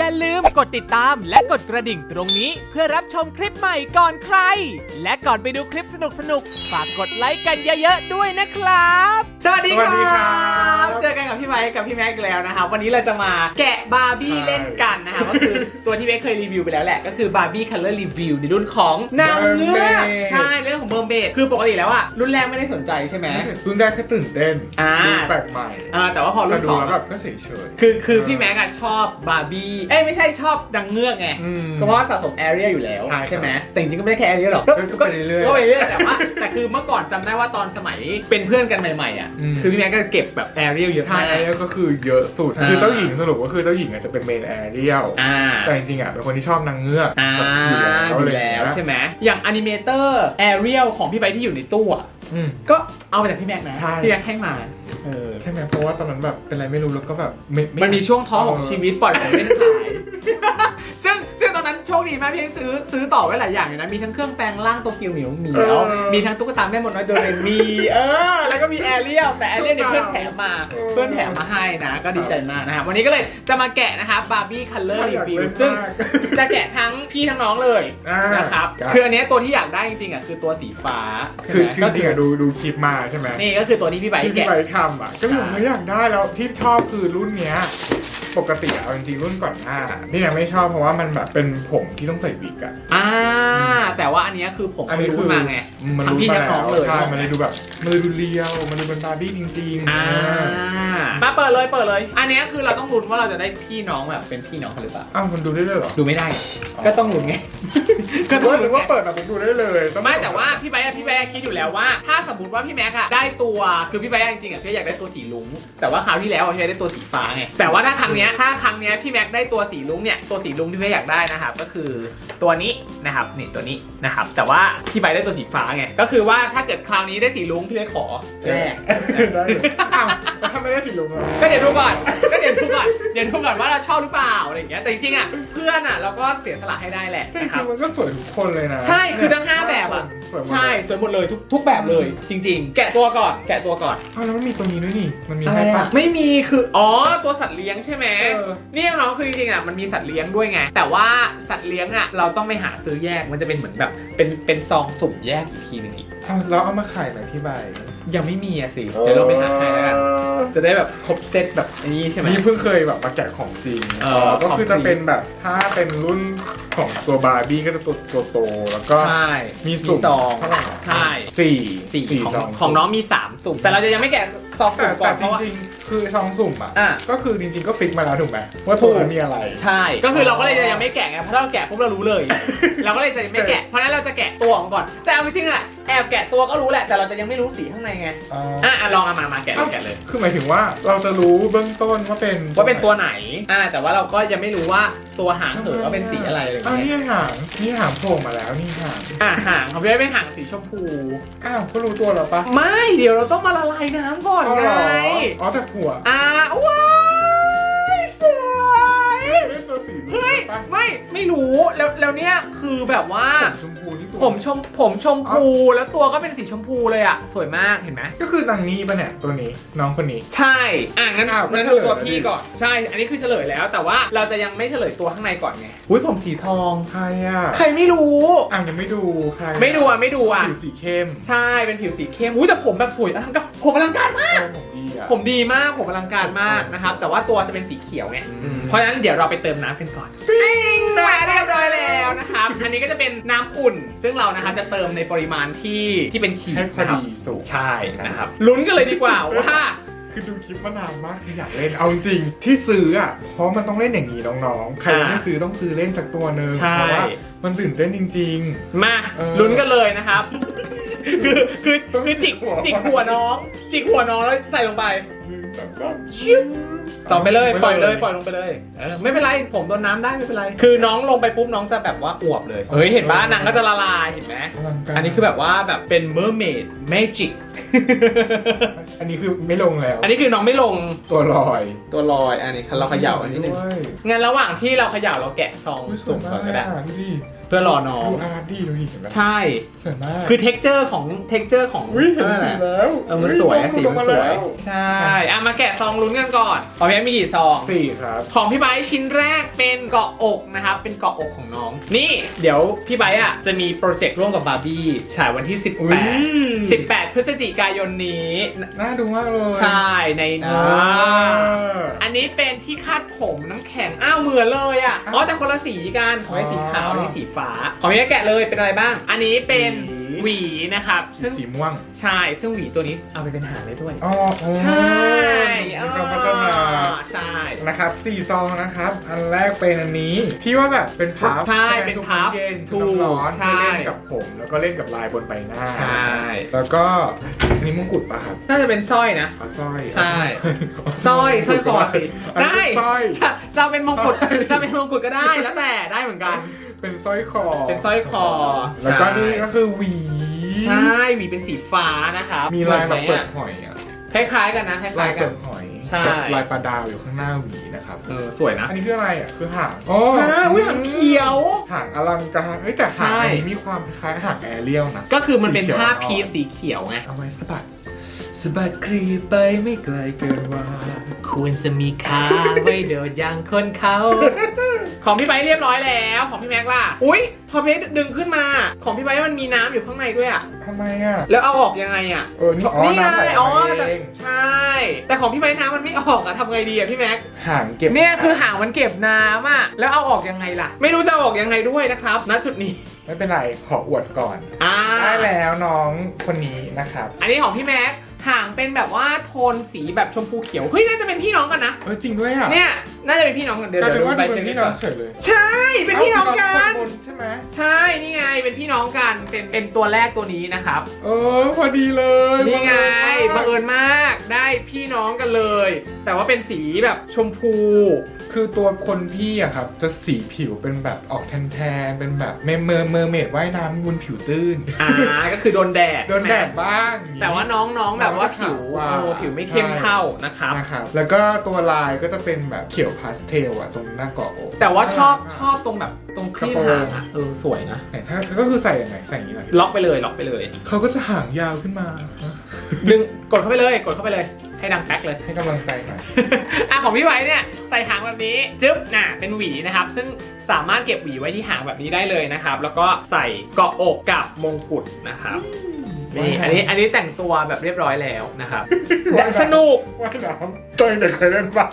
อย่าลืมกดติดตามและกดกระดิ่งตรงนี้เพื่อรับชมคลิปใหม่ก่อนใคร และก่อนไปดูคลิปสนุกๆฝากกดไลค์กันเยอะๆด้วยนะครับ สวัสดีสวัสดีครับเจอกันกับพี่ไมค์กับพี่แม็กซ์อีกแล้วนะครับ วันนี้เราจะมาแกะบาร์บี้ใช่เล่นกันนะครับก็คือตัวที่เม็กเคยรีวิวไปแล้วแหละ ก็คือบาร์บี้คัลเลอร์รีวิวในรุ่นของนางเงือก Mermaid ใช่เรื่องของเบอร์เบดคือปกติแล้วอะรุ่นแรกไม่ได้สนใจใช่ไหม รุ่นแรกแค่ตื่นเต้นอ่า ดูแปลกใหม่อ่าแต่ว่าพอแต่รุ่นดูสองแล้วแบบก็เฉยเฉยๆคือคือพี่แม็กซ์อะชอบบาร์บี้เอ้ยไม่ใช่ชอบดังเงือกไงอืม ก็เพราะว่าสะสมแอเรียอยู่แล้วใช่ครับ ใช่ไหมแต่จริงๆก็ไม่ได้แค่แอเรียหรอกก็ก็ไปเรื่อยๆก็ไปเรื่อยแต่ว่าแต่คือเมื่อก่อนจำได้ว่าตอนสมัยเป็นเพื่อนกันใหม่ๆอะอืม คือพี่แม็กก็เก็บแบบแอเรียเยอะใช่มากอันนี้ก็คือเยอะสุด อ่า คือเจ้าหญิงสรุปก็คือเจ้าหญิงอาจจะเป็นเมนแอเรียลอ่า แต่จริงๆอะเป็นคนที่ชอบนางเงือกอ่าแบบอยู่แล้วอยู่เลยแล้วนะใช่ไหมอย่างอนิเมเตอร์แอเรียลของพี่ไบร์ทที่อยู่ในตู้อะ อืม ก็เอามาจากพี่แม็กนะใช่ พี่แม็กให้มาเออใช่ไหมเพราะว่าตอนนั้นแบบเป็นอะไรไม่รู้แล้วก็แบบไไมันมีช่วงท้อของเชีวิตปล่อยของเล่นขาย ซึ่งซึ่งตอ นนั้นโชคดีมากพี่ให้ซื้อซื้อต่อไว้หลายอย่างเลยนะ มีทั้งเครื่องแปลงร่างโตเกียวเหมียวเหมียว เออมีทั้งตุ๊กตาแม่มดน้อยโดเรมี เออ แล้วก็มีแอเรียลแต่แอเรียลเนี่ยเพื่อนแถมมา เออเพื่อนแถมมาให้นะ ก็ดีใจมากนะครับ วันนี้ก็เลยจะมาแกะนะครับบาร์บี้คัลเลอร์ใช่รีอยากวิวเล่นซึ่งมากจะแกะทั้งพี่ทั้งน้องเลยอ่าน นะครับครับ คืออันเนี้ยตัวที่อยากได้จริงๆอะคือตัวสีฟ้าใช่คือไหมคือก็จริงๆอะดูดูคลิปมาใช่ไหมนี่ก็คือตัวที่พี่ใบร์ทที่พี่แกะ ไปทำอะก็พี่บอกไม่อยากได้แล้วที่ชอบคือรุ่นเนี้ย ปกติอะเอาจริงๆรุ่นก่อนหน้าพี่เนี่ยไม่ชอบเพราะว่ามันแบบเป็นผมที่ต้องใส่วิกอะอ่า แต่ว่าอันเนี้ยคือผมอันนี้รู้คือมาไง มันทั้งรู้พี่มาทั้งน้แล้องวเลย ใช่มันเลยดูแบบมันเลยดูเรียว มันเลยเป็นบาร์บี้จริงๆอ่ามาเปิดเลยเปิดเลย อันเนี้ยคือเราต้องลุ้นว่าเราจะได้พี่น้องแบบเป็นพี่น้องกันหรือเปล่า อ้าวมันดูได้เลยเหรอ ดูไม่ได้ก็ต้องลุ้นไง ก็ต้องหรืลุ้อนว่าไงเปิดแบบผมดูได้เลยองไม่แต่ว่าพี่ไบร์ทอะพี่ไบร์ทอะคิดอยู่แล้วว่า ถ้าสมมติว่าพี่แม็กอะได้ตัว คือพี่ไบร์ทอะจริงๆอะพี่อยากได้ตัวสีลุ้งแต่ว่าคราวที่แล้วอะพี่ไบร์ทได้ตัวสีฟ้าไง แต่ว่าถ้าครั้งเนี้ยถ้าครั้งเนี้ยพี่แม็กได้ตัวสีลุ้งเนี่ยตัวสีลุ้งที่พี่อยากได้นะครับก็คือตัวนี้นะครับนี่ตัวนี้นะครับแต่ว่าพี่ไบร์ทได้ตัวสีฟ้าไงก็คือว่าถ้าเกิดคราวนี้ได้สีลุ้งพี่ไบร์ทขอแรกได้เลยอ้าวแล้วถ้าไม่ได้สีลุงอะก็เดี๋ยวดูก่อนก็เดี๋ยว ชอบหรือเปล่าอะไรอย่างเงี้ยแต่จริงๆอะเพื่อนอะเราก็เสียสละให้ได้แหละแต่จนะคริรับ งๆมันก็สวยทุกคนเลยนะใช่คือทั้ง5แบบอะสวยหมดเลยใช่สวยหมดเลยทุกทุกแบบเลย จริง ๆ แกะตัวก่อน แกะตัวก่อนอ้าวแล้วมันมีตัวนี้ด้วยนี่ มันมีอะไรให้ปะอะไม่มีคืออ๋อตัวสัตว์เลี้ยงใช่ไหมเออนี่น้องๆคือจริงๆอะมันมีสัตว์เลี้ยงด้วยไง แต่ว่าสัตว์เลี้ยงอะเราต้องไปหาซื้อแยกมันจะเป็นเหมือนแบบเป็นเป็นซองสุ่มแยกอีกทีหนึ่งอีก อ้าวแล้วเอามาขายไหนที่ใบ ยังไม่มีอะสิ เดี๋ยวเราไปหาให้แล้วกันจะได้แบบครบเซตแบบนี้ใช่ไหม นี่เพิ่งเคยแบบมาแกะของจริงเออก็คือของจริจะงเป็นแบบถ้าเป็นรุ่นของตัวบาร์บี้ก็จะตัวตัวโตแล้วก็ใช่ มีสุ่มซอง เท่าไหร่ใช่สี่สี่ของซองของน้องมี3สุ่มแต่เราจะยังไม่แกะ ซองแต่สุ่มก่อแต่นเพจราะว่า ริงๆ คือซองสุ่มอะ อะ ก็คือจริงๆ ก็ฟิกมาแล้วถูกไหมว่าตัวนั้นมีอะไร ใช่ ก็คือเราก็เลยจะยังไม่แกะไงเพราะถ้าเราแกะปุ๊บเรารู้เลย เราก็เลยจะไม่แกะเพราะฉะนั้นเราจะแกะตัวของก่อน แต่เอาจริงๆอะแอบแกะตัวก็รู้แหละแต่เราจะยังไม่รู้สีข้างในไงอ๋ออะอะลองเอามามาแกะเลยแกะเลย คือหมายถึงว่าเราจะรู้เบื้องต้นว่าเป็นว่าเป็นตัวไหนอ่าแต่ว่าเราก็ยังไม่รู้ว่าตัวหางเหินว่าเป็นสีอะไรอะไรอย่างอ้าวเงี้ยนี่หางนี่หางโผล่มาแล้วนี่หางอะหางของพี่ได้เป็นหางสีชมพู อ้าวก็รู้ตัวแล้วปะไม่เดี๋ยวเราต้องมาละลายน้ำก่อนไง อ๋อแต่หัว อ่าว้ายสวย เป็นตัวสีเฮ้ย ปะไม่ไม่รู้แล้วแล้วเนี่ยคือแบบว่า ผมชมพูที่ตัวผมชมผมชมพูแล้วตัวก็เป็นสีชมพูเลยอะ สวยมากเห็นไหมก็คือนางนี้ปะเนี่ยตัวนี้น้องคนนี้ ใช่ อะงั้นอ้าวงั้นก็ดูเฉลย ตัวแล้วพี่ดิก่อนใช่ อันนี้คือเฉลยแล้ว แต่ว่าเราจะยังไม่เฉลยตัวข้างในก่อนไงอุ้ยผมสีทอง ใครอะใครไม่รู้ อะยังไม่ดูใครไม่ดูอะไม่ดูอะผิวสีเข้มใช่เป็นผิวสีเข้มอุ้ยแต่ผมแบบสวยอลังการผมอลังการมากเออผมดีอะ ผมดีมากผมอลังการมากนะครับ แต่ว่าตัวจะเป็นสีเขียวไงอืมเพราะฉะนั้นเดี๋ยวเราไปเติมน้ำกันก่อนปิ้งมาเรียบร้อยแล้วนะครับ อันนี้ก็จะเป็นน้ำอุ่น ซึ่งเรานะครับจะเติมในปริมาณที่ที่เป็นขีดให้พอนะครับดีสูง ใช่นะครับลุ้นกันเลยดีกว่าว่า คือดูคลิปมานานมากคืออยากเล่นเอาจริงๆที่ซื้ออะเพราะมันต้องเล่นอย่างนี้น้องๆ ใครยังไม่ซื้อต้องซื้อเล่นสักตัวหนึ่งใช่ เพราะว่ามันตื่นเต้นจริง มาเออ ลุ้นกันเลยนะครับ คือคือคือจิกหัวจิกหัวน้อง จิกหัวน้องแล้วใส่ลงไปๆแต่ก็ชิวต่อไปเลยไม่ปล่อยเลยเลยปล่อยลงไปเลยเออไม่เป็นไรผมโดนน้ำได้ไม่เป็นไร คือน้องลงไปปุ๊บน้องจะแบบว่าอวบเลยเฮ้ยเห็นปะหนังก็จะละลายเห็นไหมอลังการอันนี้คือแบบว่าแบบเป็น mermaid magic อันนี้คือไม่ลงแล้ว อันนี้คือน้องไม่ลงตัวลอย ตัวลอยอันนี้เราเขย่าอันนี้หนึ่งด้วยงั้นระหว่างที่เราเขย่าเราแกะซองอุ๊ยสวสุ่ยมมาก่อนก็ได้กอะดูดิ เพื่อรอน้อง ดูอาร์ตดีดูดิเห็นไหมใช่ สวยมากคือ texture ของ texture ของอุ้ยเห็นนั่นสีแหละแล้วเออมันสวยอะเฮ้สีน้องมันหสลุดวยออกาใช่ อะมาแกะซองลุ้นกันก่อนของพี่แอ๊มีกี่ซองแล้วสี่ครับของพี่ไบร์ทชิ้นแรกเป็นเกาะอกนะครับ เป็นเกาะอกของน้อง นี่เดี๋ยวพี่ไบร์ทอะจะมีโปรเจกต์ร่วมกับบาร์บี้ฉายวันที่ อุ้ย18 18 พฤศจิกายนนี้ น่าดูมากเลยใช่ในอ่าอันนี้เป็นที่คาดผมน้ำแข็ง อ้าวเหมือนเลยอะ อ๋อแต่คนละสีกันของไอ้สีขาวอ๋อนี่สีฟ้าของพี่แกะเลยเป็นอะไรบ้าง อันนี้เป็นหวีหวีนะครับ ซึ่งสีม่วงใช่ซึ่งหวีตัวนี้เอาไปเป็นหางได้ด้วย อ๋อใช่มีการพัฒนาใช่ นะครับสี่ซองนะครับ อันแรกเป็นอันนี้ ที่ว่าแบบเป็นพับใช่เป็นพับเย็นถูชุกบร้อนใช่ เล่นกับผม แล้วก็เล่นกับลายบนใบหน้า ใช่ แล้วก็อั นนี้มงกุฎป่ะครับน่าจะเป็นสร้อยนะ เอาสร้อยใช่เอาสร้อยสร้อยคอสิอันนี้ได้เป็นสร้อย จะจะเป็นมงกุฎจะเป็นมงกุฎก็ได้แล้วแต่ได้เหมือนกัน เป็นสร้อยคอ เป็นสร้อยคอแล้วก็ใช่นี่ก็คือหวี ใช่หวีเป็นสีฟ้านะครับมีลายแบบหเปิอนดไหมหอยอะอะคล้ายๆกันนะคล้าลายยๆกัเปิน ดหอย ใช่ กับลายปลาดาวอยู่ข้างหน้าหวีนะครับเออสวยนะ อันนี้คืออะไรอะคือหางอ๋อใช่อุ้ยหางเขียว หางอลังการเฮ้ยแต่หางใช่อันนี้มีความคล้ายหางแอเรียลนะก็คือมันเป็นสีเขียวผ้าอ่อนพีซสีเขียวไง เอาไว้สะบัดสะบัดคลีไปไม่ไกลเกินว่า ควรจะมีขาไว้โดดอย่างคนเขา ของพี่ไบร์ทเรียบร้อยแล้ว ของพี่แม็กล่ะ อุ้ยพอเพชรดึงขึ้นมา ของพี่ไบร์ทมันมีน้ำอยู่ข้างในด้วยอะทำไมอะ แล้วเอาออกยังไงอะเออ นี่อ๋อนี่ไงน้ำไหลอ๋อออกมาแต่เองใช่ แต่ของพี่ไบร์ทน้ำมันไม่ออกอะทำไงดีอะพี่แม็กหางเก็บเนี่ยคือหางมันเก็บน้ำอะแล้วเอาออกยังไงล่ะ ไม่รู้จะเอาออกยังไงด้วยนะครับณจุดนี้ ไม่เป็นไร ขออวดก่อน อ่า ได้แล้วน้องคนนี้นะครับ อันนี้ของพี่แม็กหางเป็นแบบว่าโทนสีแบบชมพูเขียว เฮ้ยน่าจะเป็นพี่น้องกันนะ เออจริงด้วยอะเนี่ยน่าจะเป็นพี่น้องกันเดี๋ยวกลายเดี๋เป็ยนวว่าดูใบดูเช็เป็นคพี่ก่น้อองนเฉยเลยใช่เป็นพี่น้องกัเานบนใช่ไหมใช่นี่ไงเป็นพี่น้องกันเป็นเป็นตัวแรกตัวนี้นะครับ เออพอดีเลยนี่ไงบับังงเอิเอิญญมากได้พี่น้องกันเลย แต่ว่าเป็นสีแบบชมพู คือตัวคนพี่อะครับ จะสีผิวเป็นแบบออกแทนๆเป็นแบบเมอร์เมอร์เมอร์เมดว่ายน้ำบนผิวตื้น อ่าก็คือโดนแดดโดนแดดบ้าง แต่ว่าน้องๆแบบว่าผิวน้องจะขาวกว่าโอ้ผิวไม่เข้มเท่านะครับ นะครับ แล้วก็ตัวลายก็จะเป็นแบบเขียวพาสเทลอะตรงหน้าเกาะอก แต่ว่าชอบน่รักะชอบตรงแบบตรงครีบกระโปรง หางอะเออสวยนะ ไหนถ้าก็คือใส่ยังไงใส่อย่างนี้เหรอล็อกไปเลยล็อกไปเลย เขาก็จะหางยาวขึ้นมาดึงกดเข้าไปเลย กดเข้าไปเลย ให้ดังแป๊กเลย ให้กำลังใจหน่อย อะของพี่ไว้เนี่ยใส่หางแบบนี้จึ๊บน่ะเป็นหวีนะครับ ซึ่งสามารถเก็บหวีไว้ที่หางแบบนี้ได้เลยนะครับ แล้วก็ใส่เกาะอกกับมงกุฎนะครับ นี่อันนี้อันนี้แต่งตัวแบบเรียบร้อยแล้วนะครับว่ายน้ำสนุกว่ายน้ำตัวเด็กเคยเล่นบ้าง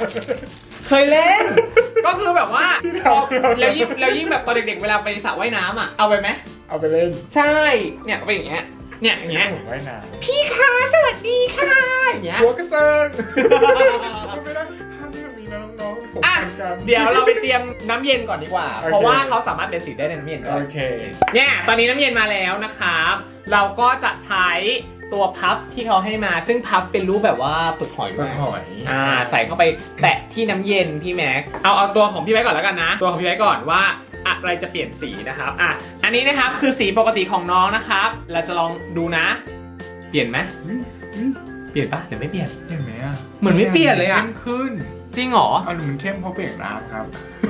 เคยเล่น ก็คือแบบว่าที่เราเราแล้วยิ่งแล้วยิ่งแบบตอนเด็กๆเวลาไปสระว่ายน้ำอะเอาไปไหมเอาไปเล่น ใช่เนี่ยเอาไปอย่างเงี้ยเนี่ยอย่างเงี้ยผมว่ายน้พี่คะสวัสดีค่ะอย่างเงี้ยำหัวกระเซิงไม่ได้ห้ามที่มันมีนะน้องๆผมอะเหมือนกันเดี๋ยวเราไปเตรียมน้ำเย็นก่อนดีกว่าโอเคเพราะว่าเขาสามารถเป็นสีได้ในน้ำเย็นด้วโอยเคเนี่ยตอนนี้น้ำเย็นมาแล้วนะครับ เราก็จะใช้ตัวพัฟที่เขาให้มา ซึ่งพัฟเป็นรูปแบบว่าปึกหอยปด้ลาวยหอยอ่าใส่เข้าไปแตะที่น้ำเย็นพี่แม็ก เอาเอาตัวของพี่ไว้ก่อนแล้วกันนะ ตัวของพี่ไว้ก่อนว่าอะไรจะเปลี่ยนสีนะครับ อะ อันนี้นะครับคือสีปกติของน้องนะครับ เราจะลองดูนะ เปลี่ยนไหมอืมอืมเปลี่ยนปะหรือไม่เปลี่ยนเห็นไหมอะเหมือนไม่เปลี่ยนเลยอะเข้มขึ้น จริงเหรอ เอาหนูมันเข้มเพราะเปลี่ยนน้ำครับ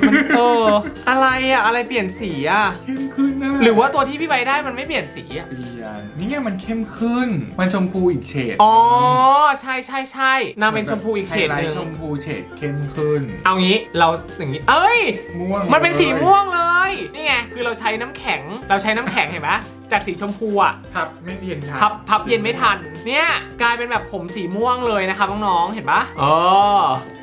มันเออ อะไรอะอะไรเปลี่ยนสีอะเข้มขึ้นนะหรือว่าตัวที่พี่ใบได้มันไม่เปลี่ยนสีอะเปลี่ยนนี่ไงมันเข้มขึ้น มันชมพูอีกเฉดอ๋อใช่ใช่ใช่นางเป็นชมพูอีกเฉดไฮหไลนึ่ท์งชมพูเฉดเข้มขึ้นเอางี้เราอย่างนี้ เอ้ย ม่วงมันเป็นสีลยม่วงเลย นี่ไง คือเราใช้น้ำแข็ง เราใช้น้ำแข็งเห็นไหม จากสีชมพูอะพับไม่เย็นทันพับพับเย็นไม่ทัน เนี่ยกลายเป็นแบบผมสีม่วงเลยนะครับน้องๆเห็นปะเออ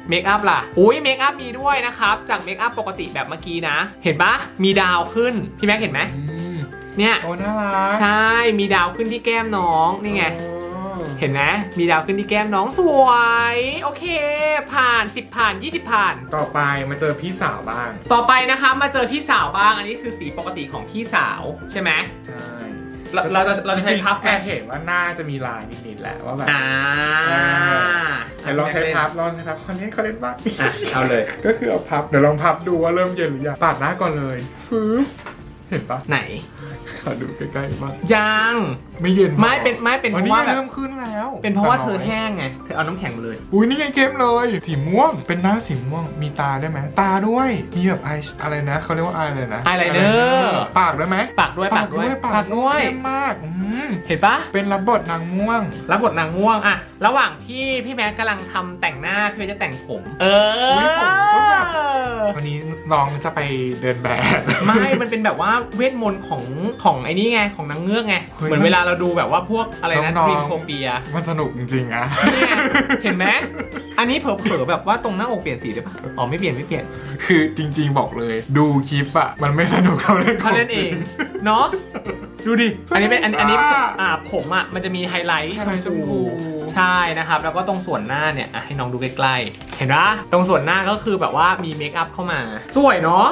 เมคอัพล่ะ อุ้ยเมคอัพมีด้วยนะครับ จากเมคอัพปกติแบบเมื่อกี้นะ เห็นปะมีดาวขึ้น พี่แม็กเห็นไหมอืมเนี่ย โอ้น่ารัก ใช่ มีดาวขึ้นที่แก้มน้อง นี่ไงโอ้ เห็นไหมมีดาวขึ้นที่แก้มน้องสวย โอเค ผ่าน 10 ผ่าน 20 ผ่าน ต่อไปมาเจอพี่สาวบ้าง ต่อไปนะคะมาเจอพี่สาวบ้าง อันนี้คือสีปกติของพี่สาวใช่ไหมใช่เราเราจะเราจะใช้จงๆพัฟไหมแอบเห็นว่าหน้าจะมีลายนิดๆแหละว่าแบบอ่าแต่ลองใช้พับลองใช้พับคอนเทนต์เขาเล่นบ้างอะเอาเลย ก็คือเอาพับเดี๋ยวลองพับดูว่าเริ่มเย็นหรือยังปาดหน้าก่อนเลยฟื้เห็นปะไหน ขอดูใกล้ๆบ้างยังไม่เย็นไม่เป็นไม่เป็นเพวันราะนี้ว่าแบบเริ่มขึ้นแล้วเป็นเพราะว่าเธอแต่น้ยแห้งไงเธอเอาน้ำแข็งมาเลย อุ้ยนี่ไงเข้มเลยสีม่วง เป็นหน้าสีม่วง มีตาได้ไหมตาด้วย มีแบบไออะไรนะเขาเรียกว่าไออะไรนะ Eyeliner ปากได้ไหมปากด้วยปากด้วยปากด้วยยเข้มมากอืมเห็นปะเป็นรับบทนางม่วง รับบทนางง่วงอะระหว่างที่พี่แม็กกำลังทำแต่งหน้าพี่แม็กจะแต่งผม เอออุ๊ยผมก็แบบวันนี้น้องจะไปเดินแบบ ไม่ มันเป็นแบบว่าเวทมนต์ของของไอ้นี่ไงของนางเงือกไง เฮ้ย เหมือนเวลาเราดูแบบว่าพวกอะไรนะน้องๆครีมโคเปียมันสนุกจริงๆอะ เนี่ยเห็นไหมอันนี้เผลอๆแบบว่าตรงหน้าอกเปลี่ยนสีได้ปะอ๋อไม่เปลี่ยนไม่เปลี่ยนคือจริงๆบอกเลย ดูคลิปอะมันไม่สนุกเท่าเล่นเขาเล่นเองเนาะดูดิอันนี้เป็นอันอันนี้อ่าผมอะมันจะมีไฮไลท์ไฮไลท์ชมพู ใช่นะครับ แล้วก็ตรงส่วนหน้าเนี่ยอะให้น้องดูใกล้ๆเห็นปะตรงส่วนหน้าก็คือแบบว่ามีเมคอัพเข้ามา สวยเนาะ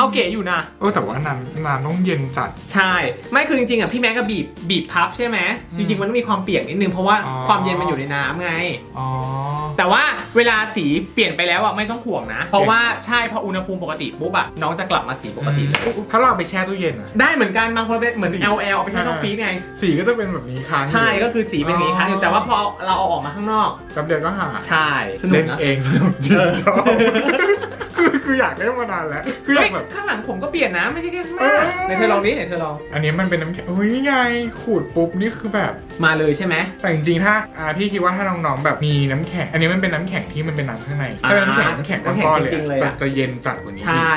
เอาเก๋อยู่นะ เออแต่ว่านานนานต้องเย็นจัด ใช่ ไม่คือจริงๆอะพี่แม็กก็บีบบีบพับใช่ไหมอืมจริงๆมันต้องมีความเปียกนิดนึงเพราะว่าอ๋อ ความเย็นมันอยู่ในน้ำไง อ๋อ แต่ว่าเวลาสีเปลี่ยนไปแล้วอะไม่ต้องห่วงนะ เพราะว่าใช่พออุณหภูมิปกติปุ๊บอะน้องจะกลับมาสีปกติเลยถ้าเราเอาไปแช่ตู้เย็นอะได้เหมือนกันบางคนเป็นเหมือน สี LL เอาไปใช้ช่องฟรีซไง สีก็จะเป็นแบบนี้ค้างอยู่ใช่ก็คือสีเป็นอย่างนี้ครับอยู่แต่ว่าพอเราเอาออกมาข้างนอก แป๊บเดียวก็หายใช่สนุเล่กนนะ เองสนุกจริงเออ ชอบคือคืออยากเล่นมานานแล้วคืออยาเฮ้ยกแบบข้างหลังผมก็เปลี่ยนนะ ไม่ใช่แค่ข้างหเอน้าอไหนเธอลองดิไหนเธอลอง อันนี้มันเป็นน้ำแข็งอุ้ยนี่ไงขูดปุ๊บนี่คือแบบ มาเลยใช่ไหม แต่จริงๆถ้าอ่าพี่คิดว่าถ้าน้องๆแบบมีน้ำแข็ง อันนี้มันเป็นน้ำแข็งที่มันเป็นน้ำข้างในถ้าเป็นน้ำแข็งน้ำแข็งก้อนๆเลยจริงๆเลยจะอะจะเย็นจัดกว่านี้ใช่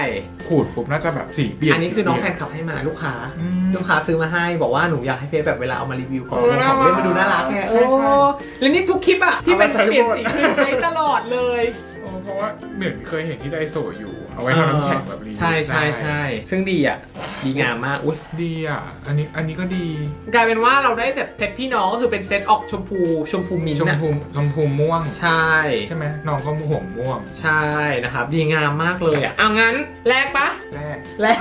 ขูดปุ๊บน่าจะแบบสีเปลี่ยนอันนี้คือน้องแฟสีนคลับให้มาลูกค้า อืม ลูกค้าซื้อมาให้บอกว่าหนูอยากให้เพจแบบเวลาเอามารีวิวของเออของเล่นมาดูน่ารักไงใช่โอ้ใช่แล้วนี่ทุกคลิปอะที่เป็นเอามาใช้เปลี่ยนหมด สีคือใช้ตลอดเลย โอ้เพราะว่าเหมือนเคยเห็นที่ไดโซอยู่ เอาไว้ทำน้ำแข็งแบบรีวิวใช่ใช่ใช่ซึ่งดีอะดีงามมากอุ้ยดีอะ อันนี้อันนี้ก็ดี กลายเป็นว่าเราได้เซตเซตพี่น้องก็คือเป็นเซตออกชมพูชมพูมิ้นชท์มนะพูชมพูม่วง ใช่ ใช่ไหมน้องก็ห่วงม่วงใช่นะครับ ดีงามมากเลยอะเอางั้นแลกปะแรก แลก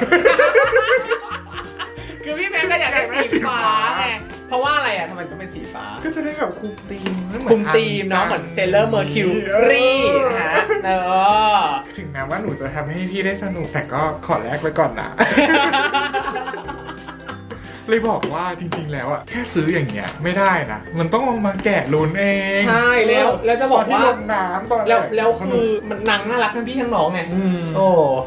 คือพี่แม่ก็อยากได้สีฟ้าไงเพราะว่าอะไรอะทำไมต้องเป็นสีฟ้า ก็จะได้แบบคุมธีมไเหอนคุมธีมเนาะเหมือนเซเลอร์เมอร์คิวรีนะฮะเออถึงแม้ ว่าหนูจะทำให้พี่ได้สนุกแต่ก็ขอแลกไว้ก่อนนะ เลยบอกว่าจริงๆแล้วอะแค่ซื้ออย่างเงี้ยไม่ได้นะ มันต้องเอามาแกะลุ้นเองใช่แล้วแล้วจะบอกตนที่ว่าลงน้ำตอนแล้วรกแล้วสคืนุอกมันนางน่ารักทั้งพี่ทั้งน้องไงอืมโอ้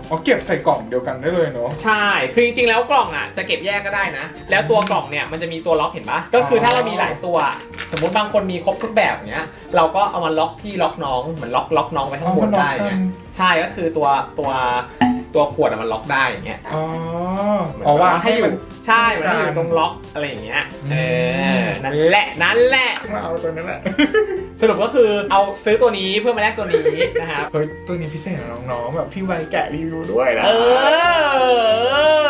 อ๋อเก็บใส่กล่องเดียวกันได้เลยเนาะ ใช่ คือจริงๆ แล้วกล่องอะจะเก็บแยกก็ได้นะ แล้วตัวกล่องเนี่ยมันจะมีตัวล็อกเห็นปะก็คือถ้าเรามีหลายตัว สมมติบางคนมีครบทุกแบบเนี้ย เราก็เอามาล็อกที่ล็อกน้องเหมือนล็อกล็อกน้องไว้ข้างบนได้เนี่ย ใช่ ก็คือตัวตัว ตัวขวดอะมันล็อกได้อย่างเงี้ยอ๋อ อ๋อว่าให้อยู่มันใช่มันให้อยู่ตรงล็อกอะไรอย่างเงี้ยเออนั่นแหละนั่นแหละมาเอาตัวนั้นแหละ สรุปก็คือเอาซื้อตัวนี้เพื่อมาแลกตัวนี้นะครับ เฮ้ยตัวนี้พิเศษนะน้องๆแบบพี่ไวแกะรีวิวด้วยนะเออ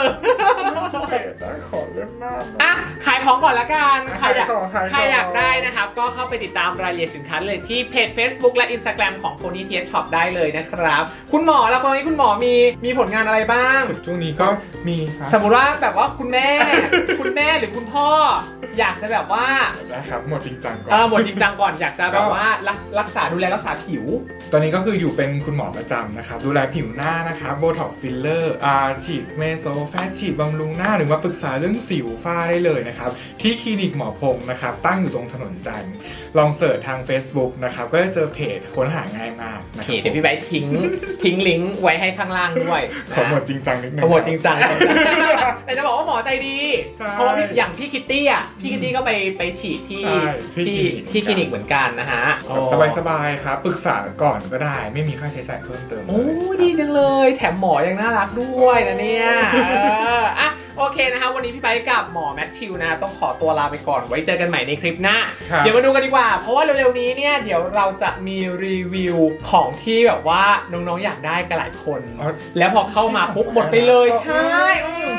พิเศษนะขอเล่นหน้าหน่อยอะขายของก่อนละกันใครอยากขายของขายของ ใครอยากได้นะครับ ก็เข้าไปติดตามรายละเอียดสินค้าเลยที่เพจ Facebook และ Instagram ของ Pony t s Shop ได้เลยนะครับ คุณหมอแล้วตอนนี้คุณหมอมีมีผลงานอะไรบ้าง ช่วงนี้ก็มีครับ สมมุติว่าแบบว่าคุณแม่ คุณแม่หรือคุณพ่อ อยากจะแบบว่านะครับหมดจริงจังก่อน เออหมดจริงจังก่อนอยากจะแบบว่ารักรักษาดูแลรักษาผิว ตอนนี้ก็คืออยู่เป็นคุณหมอประจำนะครับ ดูแลผิวหน้านะครับโบท็อกฟิลเลอร์อาฉีดเมโซแฟตฉีดบำรุงหน้าหรือว่าปรึกษาเรื่องสิวฝ้าได้เลยนะครับ ที่คลินิกหมอพงศ์นะครับ ตั้งอยู่ตรงถนนจันทร์ลองเสิร์ชทาง Facebook นะครับ ก็จะเจอเพจค้นหาง่ายมากโอนะเคครับเดี๋ยวพี่ไบร์ททิ้งทิ้งลิงก์ไว้ให้ข้างล่างด้วยขอหมดจริงจังนิดนึงขอหมดจริงจังแต่จะบอกว่าหมอใจดีใช่เพราะว่าพี่อย่างพี่คิตตี้อะพี่คิตตี้ก็ไปไปฉีดที่ใช่ที่ที่คลินิกที่คลินิกเหมือนกันนะฮะแบบสบายๆครับปรึกษาก่อนก็ได้ไม่มีค่าใช้จ่ายเพิ่มเติมเลยโอ้ดีจังเลย แถมหมอยังน่ารักด้วยนะเนี่ยเอออะโอเคนะครับวันนี้พี่ไบร์ทกับหมอแมทธิวนะ ต้องขอตัวลาไปก่อนไว้เจอกันใหม่ในคลิปหน้า ครับ เดี๋ยวมาดูกันดีกว่า เพราะว่าเร็วๆนี้เนี่ยเดี๋ยวเราจะมีรีวิวของที่แบบว่าน้องๆอยากได้กันหลายคน อ๋อแล้วพอเข้ามาปุ๊บหมดไปเลย ใช่อืม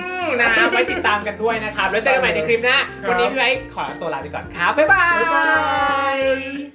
นะไว้ติดตามกันด้วยนะครับ แล้วเจอกันใหม่ในคลิปหน้า วันนี้พี่ไว้ขอตัวลาไปก่อนครับ บ๊ายบายบ๊ายบาย